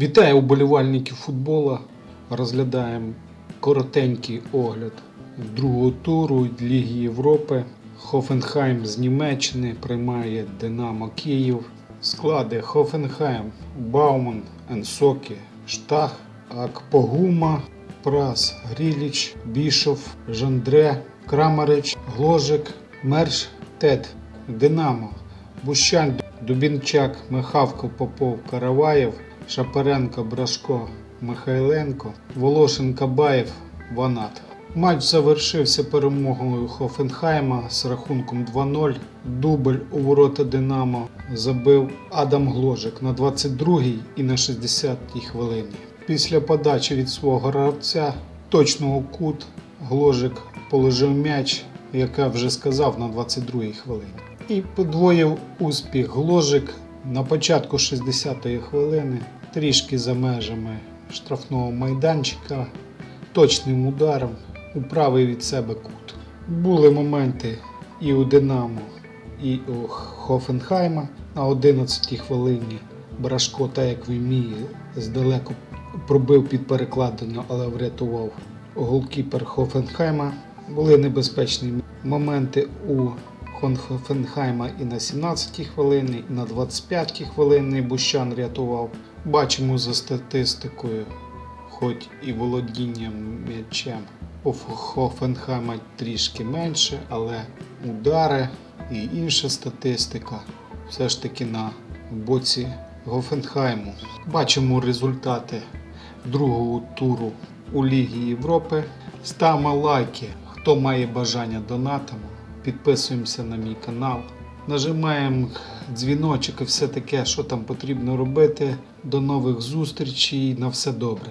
Вітаю уболівальників футбола. Розглядаємо коротенький огляд другого туру Ліги Європи. Хофенхайм з Німеччини приймає Динамо Київ. Склади Хофенхайм, Бауман, Енсокі, Штах, Акпогума, Прас, Гріліч, Бішов, Жандре, Крамарич, Гложик, Мерш, Тед, Динамо, Бущань, Дубінчак, Михавко, Попов, Караваєв, Шапаренко, Брашко, Михайленко, Волошин, Кабаєв, Ванат. Матч завершився перемогою Хофенхайма з рахунком 2-0. Дубль у ворота Динамо забив Адам Гложик на 22-й і на 60-й хвилині. Після подачі від свого гравця точного кут Гложик положив м'яч, як я вже сказав, на 22-й хвилині. І подвоїв успіх Гложик на початку 60-ї хвилини, трішки за межами штрафного майданчика, точним ударом у правий від себе кут. Були моменти і у Динамо, і у Хофенхайма на 11-й хвилині. Брашко, так як вміє, здалеку пробив під перекладину, але врятував голкіпер Хофенхайма. Були небезпечні моменти у Хофенхайма і на 17-й хвилині, і на 25-й хвилині Бущан рятував. Бачимо за статистикою, хоч і володінням м'ячем у Хофенхайма трішки менше, але удари і інша статистика все ж таки на боці Гофенхайму. Бачимо результати другого туру у Лігі Європи. Ставимо лайки, хто має бажання донатимо. Підписуємося на мій канал. Нажимаємо дзвіночок і все таке, що там потрібно робити. До нових зустрічей. На все добре.